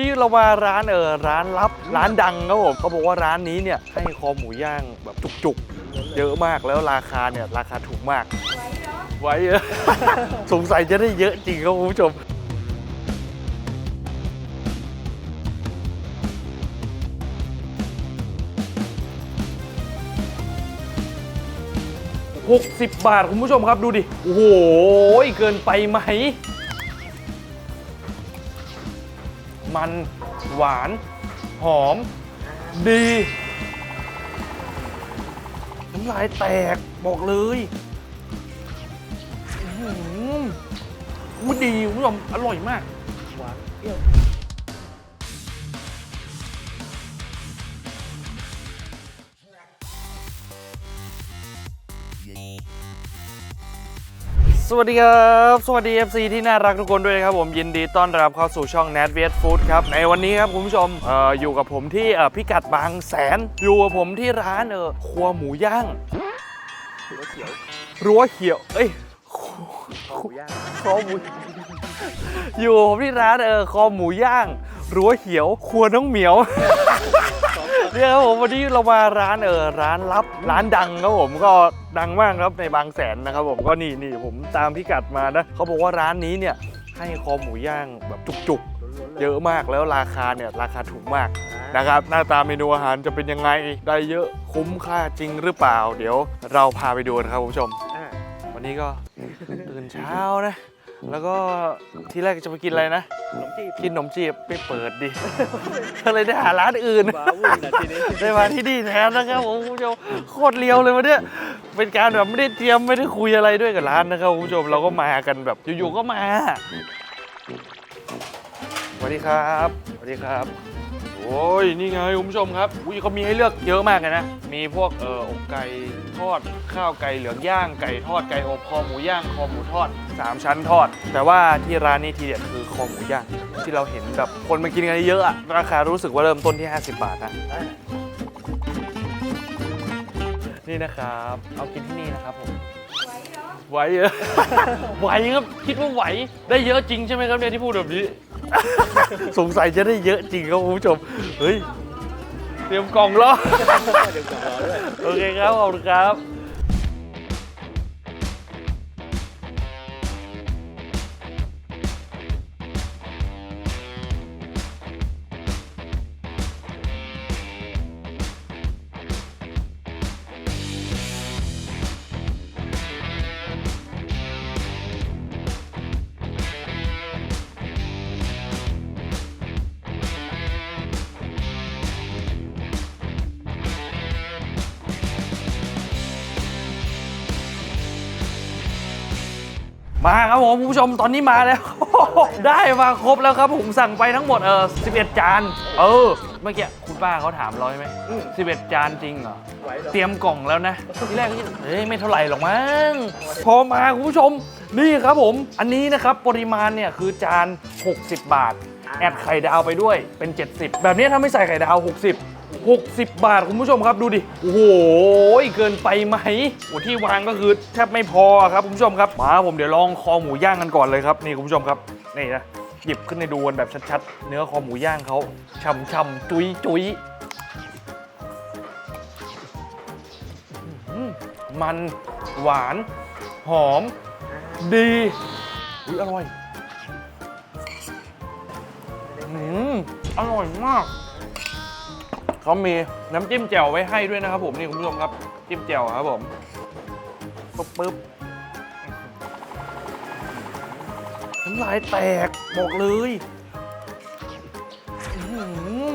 นี่เรามาร้านเออร้านลับร้านดังครับผมเขาบอกว่าร้านนี้เนี่ยให้คอหมูย่างแบบจุกๆ เยอะมากแล้วราคาเนี่ยราคาถูกมาก ไว้เออสงสัยจะได้เยอะจริงครับคุณผู้ชม60บาทคุณผู้ชมครับดูดิ โอ้โห เกินไปไหม มัน หวาน หอม ดี น้ำลายแตก บอกเลยอู้ดีคุณผู้ชมอร่อยมาก หวานเปรี้ยว วัสดีครับ สวัสดี FC ที่น่ารักทุกคนด้วยนะครับผมยินดีต้อนรับเข้าสู่ช่อง n a t v e t Food ครับ ในวันนี้ครับคุณผู้ชมเอ่ออยู่กับผมที่เอ่อพิกัดบางแสน อยู่กับผมที่ร้านเออครัวหมูย่างหัวเขียวรั้วเขียวเอ้ยคอหมูย่างคอหมูอยู่กับผมที่ร้านเออคอหมูย่างรั้วเขียว ครัวน้องเหมียว เนี่ยครับผมวันนี้เรามาร้านเออร้านลับร้านดังครับผมก็ดังมากครับในบางแสนนะครับผมก็นี่นี่ผมตามพิกัดมานะเขาบอกว่าร้านนี้เนี่ยให้คอหมูย่างแบบจุกๆ เยอะมากแล้วราคาเนี่ยราคาถูกมากนะครับหน้าตาเมนูอาหารจะเป็นยังไงได้เยอะคุ้มค่าจริงหรือเปล่า เดี๋ยวเราพาไปดูนะครับคุณผู้ชมอ่าวันนี้ก็ตื่นเช้านะ แล้วก็ที่แรกจะไปกินอะไรนะ ขนมจีบกินขนมจีบไปเปิดดิ ก็เลยได้หาร้านอื่น ว้าวุ่นนะทีนี้ได้มาที่นี่แทนนะครับผมคุณผู้ชมโคตรเลียวเลยวันเนี้ยเป็นการแบบไม่ได้เตรียมไม่ได้คุยอะไรด้วยกับร้านนะครับคุณผู้ชมเราก็มากันแบบอยู่ๆก็มาสวัสดีครับสวัสดีครับ โอ้ยนี่ไงคุณผู้ชมครับอุ้ยเขามีให้เลือกเยอะมากเลยนะมีพวกเอ่ออกไก่ ทอด ข้าวไก่เหลืองย่างไก่ทอดไก่อบคอหมูย่างคอหมูทอดสามชั้นทอด แต่ว่าที่ร้านนี้ทีเด็ดคือคอหมูย่างที่เราเห็นแบบคนมากินกันเยอะอะราคารู้สึกว่าเริ่มต้นที่ 50 บาทนะอ่านี่นะครับเอากินที่นี่นะครับผมไหวเหรอไหวครับคิดว่าไหวได้เยอะจริงใช่ไหมครับเนี่ยที่พูดแบบนี้ สงสัยจะได้เยอะจริงครับคุณผู้ชมเฮ้ย เตรียมกล่องรอ เดี๋ยวกลับรอด้วย โอเคครับ ขอบคุณครับ มาครับผมคุณผู้ชมตอนนี้มาแล้ว ได้มาครบแล้วครับผมสั่งไปทั้งหมดเออ11 จาน เออ เมื่อกี้คุณป้าเขาถามราใช่ไหม11จานจริงเหรอ เตรียมกล่องแล้วนะที่แรกก็คิดเฮ้ยไม่เท่าไหร่หรอกมั้งพอมาคุณผู้ชมนี่ครับผม อันนี้นะครับปริมาณเนี่ยคือจาน 60 บาท แอดไข่ดาวไปด้วยเป็น 70 แบบนี้ถ้าไม่ใส่ไข่ดาว 60 60 บาทคุณผู้ชมครับดูดิ โอ้โห เกินไปไหมโอ้ที่วางก็คือแทบไม่พอครับคุณผู้ชมครับ มาผมเดี๋ยวลองคอหมูย่างกันก่อนเลยครับ นี่คุณผู้ชมครับ นี่นะ หยิบขึ้นในดูกันแบบชัดๆ เนื้อคอหมูย่างเขาช่ำๆ จุยจุยมมันหวาน หอม ดีอุ้ยอร่อย อืม อร่อยมาก เขามีน้ำจิ้มแจ่วไว้ให้ด้วยนะครับผมนี่คุณผู้ชมครับจิ้มแจ่วครับผมปุ๊บปุ๊บน้ำลายแตกบอกเลยอื้อหือ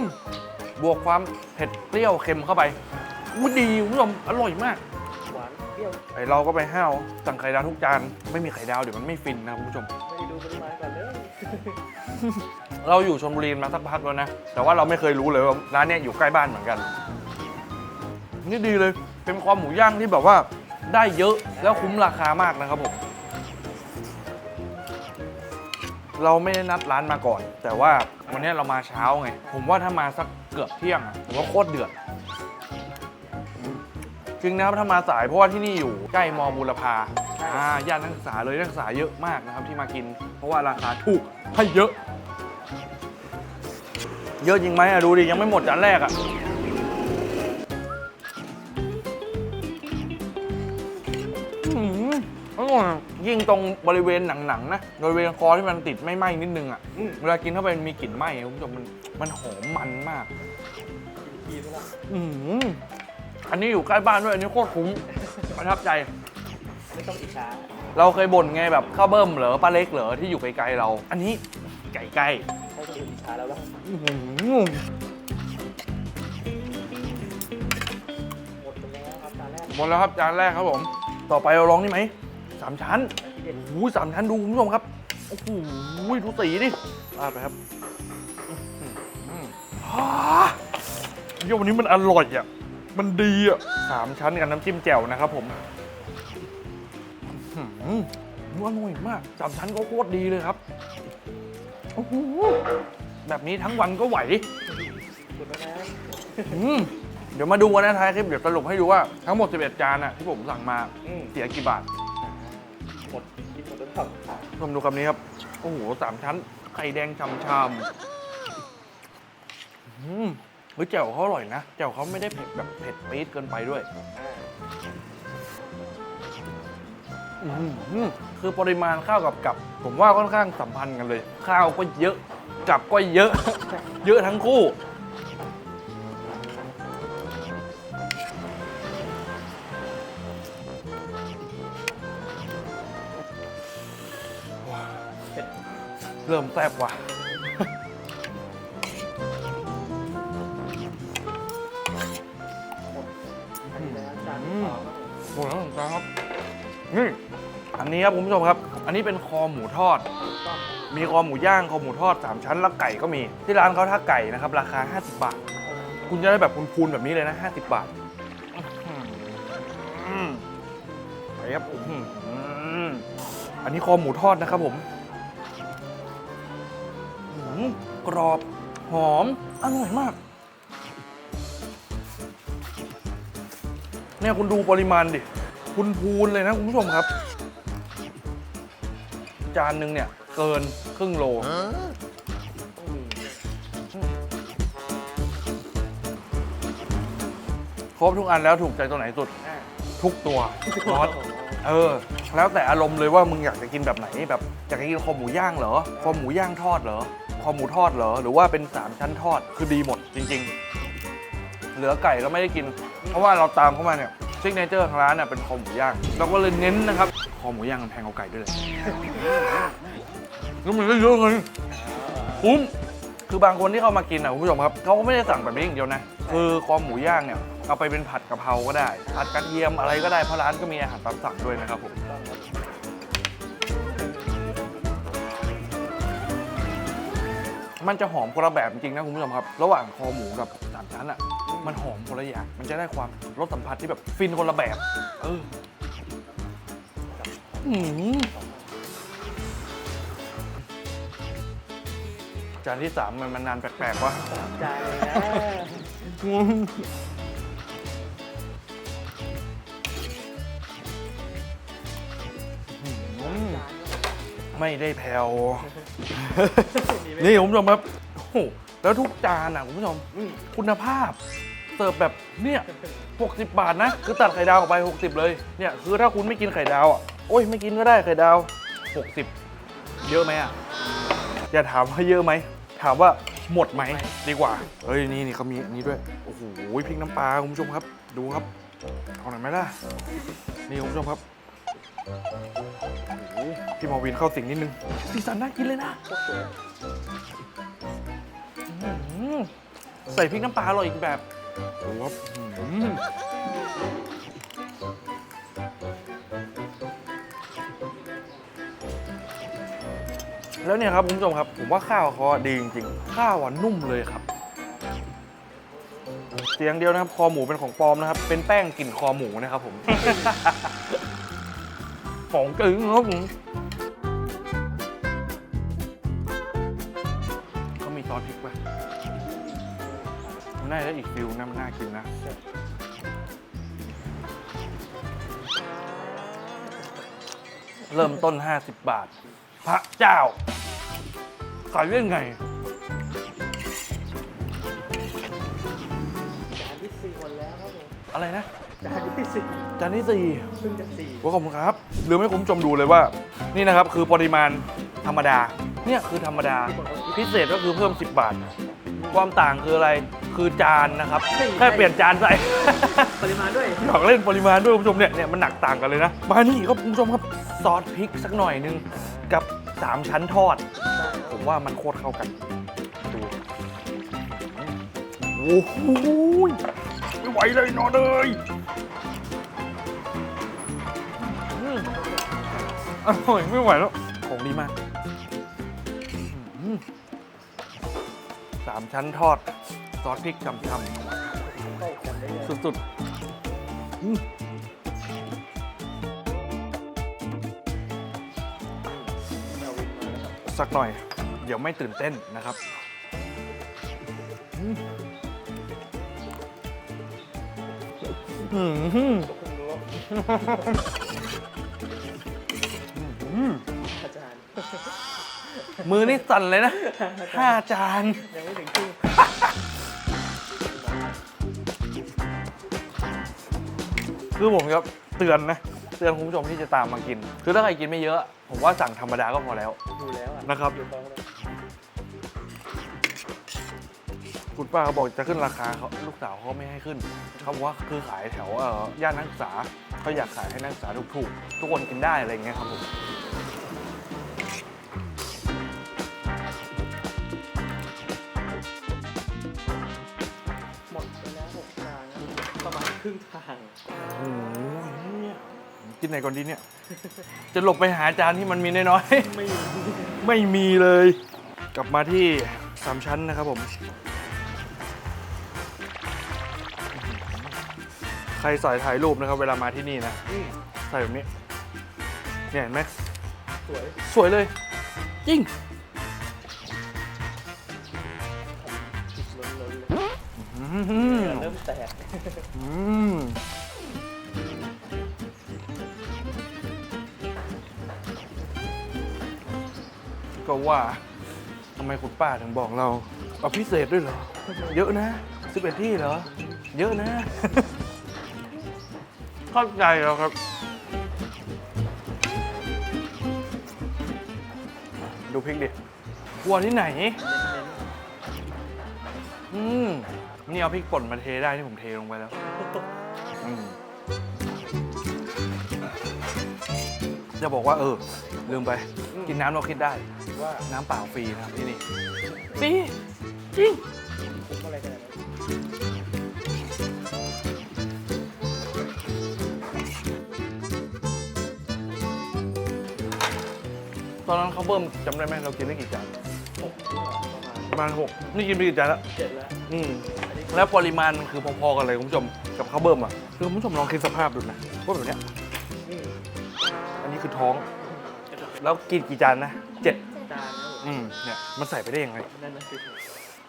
บวกความเผ็ดเปรี้ยวเค็มเข้าไปอู้ดีคุณผู้ชมอร่อยมากหวานเปรี้ยวไอเราก็ไปห้าวสั่งไข่ดาวทุกจาน ไม่มีไข่ดาวเดี๋ยวมันไม่ฟินนะคุณผู้ชมไม่ได้ดูปริมาณก่อน เราอยู่ชลบุรีมาสักพักแล้วนะ แต่ว่าเราไม่เคยรู้เลยว่าร้านเนี้ยอยู่ใกล้บ้านเหมือนกัน นี่ดีเลย เป็นความหมูย่างที่แบบว่าได้เยอะแล้วคุ้มราคามากนะครับผม เราไม่ได้นัดร้านมาก่อน แต่ว่าวันนี้เรามาเช้าไง ผมว่าถ้ามาสักเกือบเที่ยงอะผมว่าโคตรเดือด จริงนะครับถ้ามาสายเพราะว่าที่นี่อยู่ใกล้มอบูรพา อ่าย่านนักศึกษาเลยนักศึกษาเยอะมากนะครับที่มากิน เพราะว่าราคาถูกให้เยอะ เยอะจริงไหมอะดูดิยังไม่หมดจานแรกอะอื้อหืออร่อยยิ่งตรงบริเวณหนังๆนะบริเวณคอที่มันติดไม่ไหม้นิดนึงอะอืม เวลากินเข้าไปมันมีกลิ่นไหม้คุณผู้ชมมันมันหอมมันมากกินไปแล้วอืมอันนี้อยู่ใกล้บ้านด้วย อันนี้โคตรคุ้มประทับใจไม่ ต้องอิจฉาเราเคยบ่นไงแบบข้าวเบิ้มเหรอป้าเล็กเหรอที่อยู่ไกลๆเรา อันนี้ไก่ใกล้ให้คนอื่นอิจฉาแล้วบ้างอื้อหือหมดไปแล้วครับจานแรกหมดแล้วครับจานแรกครับผม ต่อไปเราลองนี่ไหมสามชั้นที่เด็ดโอ้โหสามชั้นดูคุณผู้ชมครับโอ้โหดูสีดิลาดไปครับอื้อหือฮ่าเดี๋ยววันนี้มันอร่อยอะมันดีอะสามชั้นกับน้ำจิ้มแจ่วนะครับผมอื้อ หือนัวอร่อยมากสามชั้นก็โคตรดีเลยครับโอ้โหแบบนี้ทั้งวันก็ไหวอืมเดี๋ยวมาดูกันนะท้ายคลิปเดี๋ยวสรุปให้ดูว่าทั้งหมด 11 จานน่ะที่ผมสั่งมาอืม เสียกี่บาทหมดกินหมดแล้วครับชมดูคำนี้ครับ โอ้โหสามชั้น ไข่แดงชำชๆอืมเฮ้ยแจ่วเขาอร่อยนะแจ่วเขาไม่ได้เผ็ดแบบเผ็ดปี๊ดเกินไปด้วย อ่า อืมคือปริมาณข้าวกับกับ ผมว่าค่อนข้างสัมพันธ์กันเลย ข้าวก็เยอะ กับก็เยอะ เยอะทั้งคู่เผ็ดเริ่มแซ่บว่ะ นนี้ครับคุณผู้ชมครับ อันนี้เป็นคอหมูทอด มีคอหมูย่างคอหมูทอด 3 ชั้นแล้วไก่ก็มี ที่ร้านเขาถ้าไก่นะครับ ราคา 50 บาท คุณจะได้แบบพูนๆแบบนี้เลยนะ 50 บาทไปครับอันนี้คอหมูทอดนะครับผมกรอบหอม อร่อยมาก เนี่ยคุณดูปริมาณดิ คุณพูนเลยนะคุณผู้ชมครับ จานหนึ่งเนี่ย เกินครึ่งโลต้องมีครบทุกอันแล้วถูกใจตัวไหนสุดอ่าทุกตัวรสเออ แล้วแต่อารมณ์เลยว่ามึงอยากจะกินแบบไหนแบบอยากจะกินคอหมูย่างเหรอคอหมูย่างทอดเหรอคอหมูทอดเหรอหรือว่าเป็นสามชั้นทอดคือดีหมดจริง ๆ เหลือไก่ก็ไม่ได้กิน เพราะว่าเราตามเข้ามาเนี่ยซิกเนเจอร์ทางร้านน่ะเป็นคอหมูย่าง เราก็เลยเน้นนะครับ คอหมูย่างมันแพงกว่าไก่ด้วยเลยแล้วมันก็เยอะเลยคุ้มคือบางคนที่เขามากินอะคุณผู้ชมครับเขาก็ไม่ได้สั่งแบบนี้อย่างเดียวนะ คือคอหมูย่างเนี่ยเอาไปเป็นผัดกะเพราก็ได้ ผัดกระเทียมอะไรก็ได้เพราะร้านก็มีอาหารตามสั่งด้วยนะครับผมมันจะหอมคนละแบบจริงๆนะคุณผู้ชมครับ ระหว่างคอหมูกับสามชั้นอะ มันหอมคนละอย่าง มันจะได้ความรสสัมผัสที่แบบฟินคนละแบบ เออ จานที่สามมันมันนานแปลกๆวะสามจานเลยนะอืมไม่ได้แผ่วมีไหมนี่คุณผู้ชมครับโอ้โหแล้วทุกจานอะคุณผู้ชมอืมคุณภาพเสิร์ฟแบบเนี่ย 60 บาทนะ คือตัดไข่ดาวออกไป 60 เลย เนี่ย คือถ้าคุณไม่กินไข่ดาวอะ โอ้ยไม่กินก็ได้ไข่ดาว 60 เยอะไหมอะ อย่าถามว่าเยอะไหม ถามว่าหมดไหมดีกว่า เฮ้ยนี่นี่เขามีอันนี้ด้วย โอ้โหพริกน้ำปลาคุณผู้ชมครับ ดูครับ เอาหน่อยไหมล่ะ นี่คุณผู้ชมครับโอ้โหพี่มาวินเข้าสิงนิดนึง สีสันน่ากินเลยนะอื้อหือใส่พริกน้ำปลาอร่อยอีกแบบ โอ้โหครับอื้อหือ แล้วเนี่ยครับคุณผู้ชมครับ ผมว่าข้าวเขาดีจริงๆ ข้าวอะนุ่มเลยครับ เสียงเดียวนะครับ คอหมูเป็นของปลอมนะครับ เป็นแป้งกลิ่นคอหมูนะครับผม ของจริงครับผมเขามีซอสพริกป่ะมันน่าจะอีกฟิลนะมันน่ากินนะเริ่มต้น 50 บาท พระเจ้า ขายไที่สี่คนแล้วครับผมอะไรนะ จานที่สี่จานที่สี่ซึ่งจานสี่ว่าขอบคุณครับลืมให้คุณผู้ชมดูเลยว่า นี่นะครับคือปริมาณธรรมดา เนี่ยคือธรรมดา พิเศษก็คือเพิ่ม 10 บาท ความต่างคืออะไร คือจานนะครับ แค่เปลี่ยนจานใส่ ปริมาณด้วยอยากเล่นปริมาณด้วยคุณผู้ชมเนี่ยเนี่ยมันหนักต่างกันเลยนะ มานี่ครับคุณผู้ชมครับซอสพริกสักหน่อยนึงกับ 3 ชั้นทอด ผมว่ามันโคตรเข้ากัน ดูโอ้โหไม่ไหวเลยนอนเลยอืมอร่อยไม่ไหวแล้ว ของดีมากอืมสามชั้นทอด ซอสพริกช่ำเข้ากันได้เลยๆสุดๆอืมเอาวินมาแล้วครับสักหน่อยเดี๋ยวไม่ตื่นเต้นนะครับอืมอืมเพิ่งรู้ว่าอืมอาจารย์มือนี่สั่นเลยนะห้าจานยังไม่ถึงครึ่งคือผมครับเตือนนะ เตือนคุณผู้ชมที่จะตามมากิน คือถ้าใครกินไม่เยอะ ผมว่าสั่งธรรมดาก็พอแล้ว ดูแล้วอะนะครับอยู่ตรงเลย คุณป้าเขาบอกจะขึ้นราคาเขาลูกสาวเขาไม่ให้ขึ้นเขาบอกว่าคือขายแถวเอ่อย่านนักศึกษาเขาอยากขายให้นักศึกษาถูกๆทุกคนกินได้อะไรอย่างเงี้ยครับผมหมดไปแล้วหกจานนะประมาณครึ่งทางโอ้ยเนี่ยกินไหนก่อนดีเนี่ย จะหลบไปหาจานที่มันมีน้อยๆไม่มีไม่มีเลย กลับมาที่สามชั้นนะครับผม ใครสายถ่ายรูปนะครับ เวลามาที่นี่นะอืมใส่แบบนี้เนี่ยเห็นไหมสวยสวยเลยจริงติดล้นๆเลยอืเหมงื่อเริ่มแตกอืมก็ว่าทำไมคุณป้าถึงบอกเราเอาพิเศษด้วยเหรอ เยอะนะ11ที่เหรอ เยอะนะ เข้าใจแล้วครับ ดูพริกดิ กลัวที่ไหน อืม นี่เอาพริกป่นมาเทได้ที่ผมเทลงไปแล้วอืมจะบอกว่าเออ ลืมไป กินน้ำเราคิดได้ ว่าน้ำเปล่าฟรีนะครับที่นี่ฟรีจริง ตอนนั้นเขาเบิ่มจำได้ไหมเรากินได้กี่จานหกประมาณประมาณหกนี่กินไปกี่จานแล้วเจ็ดแล้วอืมแล้วปริมาณมันคือพอๆกันเลยคุณผู้ชมกับข้าวเบิ่มอะคือคุณผู้ชมลองคิดสภาพดูนะว่าแบบเนี้ยอืมอันนี้คือท้อง แล้วกินกี่จานนะเจ็ดจานนะอืมเนี่ยมันใส่ไปได้ยังไง นั่นนะคือ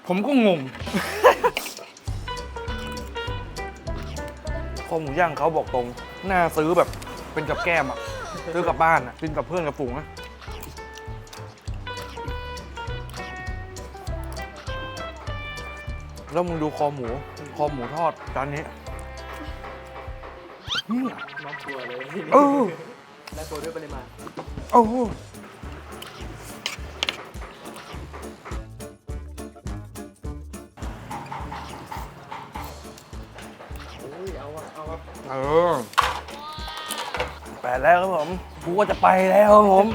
ผมก็งง คอหมูย่างเขาบอกตรง น่าซื้อแบบเป็นกับแก้มอะซื้อกลับบ้านอะกินกับเพื่อนกับฝูงอะ แล้วมึงดูคอหมู คอหมูทอดจานนี้อืมน้องกลัวเลยเออและตัวด้วยปริมาณโอ้โหโอ้ยเอาอะเอาอะเออแปดแล้วครับผมกูก็จะไปแล้วครับผม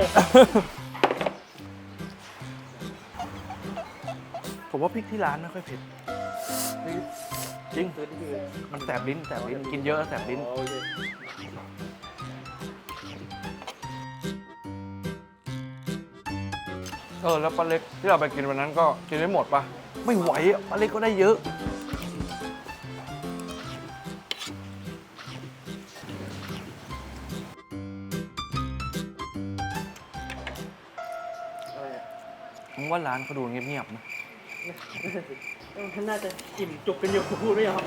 ผมว่าพริกที่ร้านไม่ค่อยเผ็ด จริง มันแสบลิ้นแสบลิ้นกินเยอะแล้วแสบลิ้น โอเคเออแล้วปลาเล็กที่เราไปกินวันนั้นก็กินไม่หมดปะไม่ไหวอะปลาเล็กก็ได้เยอะ อะไรอะผมว่าร้านเขาดูเงียบๆนะ เออน่าจะอิ่มจุกกันอยู่พูดไม่ออก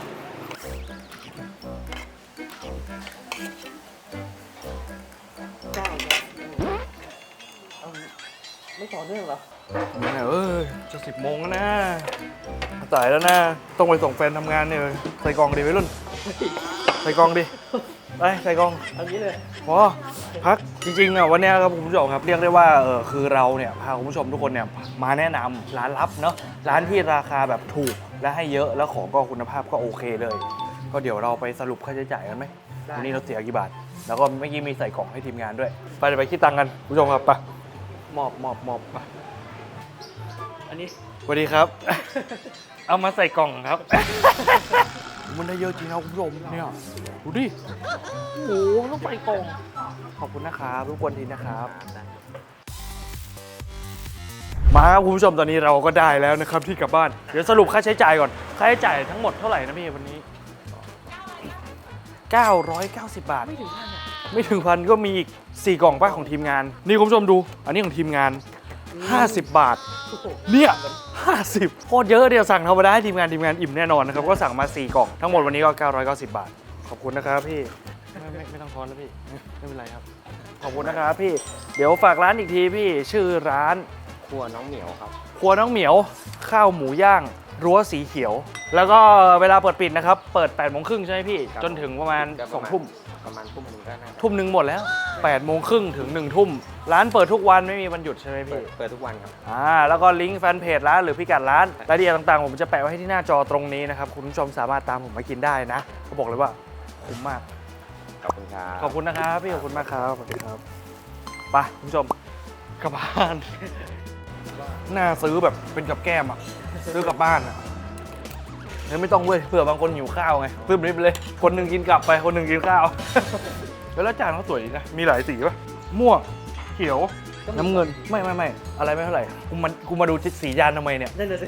เก้าครับเอาไม่ต่อเนื่องเหรอแม่เอ้ยจะสิบโมงแล้วนะสายแล้วนะ ต้องไปส่งแฟนทำงานเนี่ยใส่กล่องดีไว้รุ่นเฮ้ยส่กล่องดิ ไปใส่กล่อง เอางี้เลย พอพัก จริงๆอะวันเนี้ยครับคุณผู้ชมครับเรียกได้ว่าเออคือเราเนี่ยพาคุณผู้ชมทุกคนเนี่ยมาแนะนำร้านลับเนาะร้านที่ราคาแบบถูกและให้เยอะแล้วของก็คุณภาพก็โอเคเลย ก็เดี๋ยวเราไปสรุปค่าใช้จ่ายกันไหมวันนี้เราเสียกี่บาท แล้วก็เมื่อกี้มีใส่กล่องให้ทีมงานด้วย ไปเดี๋ยวไปคิดตังค์กันคุณผู้ชมครับไปหมอบหมอบหมอบไปอันนี้สวัสดีครับ เอามาใส่กล่องครับ มันได้เยอะจริงนะคุณผู้ชมเนี่ยดูดิโอ้โหมันต้องใส่กล่อง ขอบคุณนะครับทุกคนทีนะครับ มาครับคุณผู้ชมตอนนี้เราก็ได้แล้วนะครับที่กลับบ้าน เดี๋ยวสรุปค่าใช้จ่ายก่อน ค่าใช้จ่ายทั้งหมดเท่าไหร่นะพี่วันนี้ 990 บาท ไม่ถึงพันอะไม่ถึงพันก็มีอีก 4 กล่องป้าของทีมงาน นี่คุณผู้ชมดู อันนี้ของทีมงาน 50 บาทโอ้โหเนี่ย50โคตรเยอะเดียวสั่งธรรมดาให้ทีมงานทีมงานอิ่มแน่นอนนะครับ ก็สั่งมา 4 กล่อง ทั้งหมดวันนี้ก็ 990 บาท ขอบคุณนะครับพี่ ไม่ไม่ไม่ต้องทอนแล้วพี่ ไม่เป็นไรครับ ขอบคุณนะครับพี่ เดี๋ยวฝากร้านอีกทีพี่ชื่อร้านครัวน้องเหมียวครับ ครัวน้องเหมียว ข้าวหมูย่าง รั้วสีเขียว แล้วก็เวลาเปิดปิดนะครับ เปิด8โมงครึ่งใช่ไหมพี่ ครับ จนถึงประมาณก็ประมาณ2ทุ่ม ประมาณทุ่มหนึ่งก็น่าจะทุ่มหนึ่งหมดแล้ว8โมงครึ่งถึง1ทุ่ม ร้านเปิดทุกวันไม่มีวันหยุดใช่ไหมเปิพี่ ดเปิดทุกวันครับ อ่าแล้วก็ลิงก์แฟนเพจร้านหรือพิกัดร้านรายละเอียดต่างๆ ผมจะแปะไว้ให้ที่หน้าจอตรงนี้นะครับ คุณผู้ชมสามารถตามผมมากินได้นะเขาบอกเลยว่าคุ้มมากข อบคุณครับขอบคุณนะครับพี่ขอบคุณมากครับสวัสดีครับไปคุณผู้ชมกลับบ้านน่าซื้อแบบเป็นกับแก้มอะซื้อกลับบ้านอะเฮ้ยไม่ต้องเว้ยเผื่อบางคนหิวข้าวไงซื้อไปเลย คนหนึ่งกินกลับไปคนหนึ่งกินข้าว แล้วจานเขาสวยดีนะมีหลายสีป่ะม่วงเขียวน้ำเงินไม่ไม่ไม่อะไรไม่เท่าไหร่กูมันกูมาดูสีจานทำไมเนี่ยนั่นน่ะสิ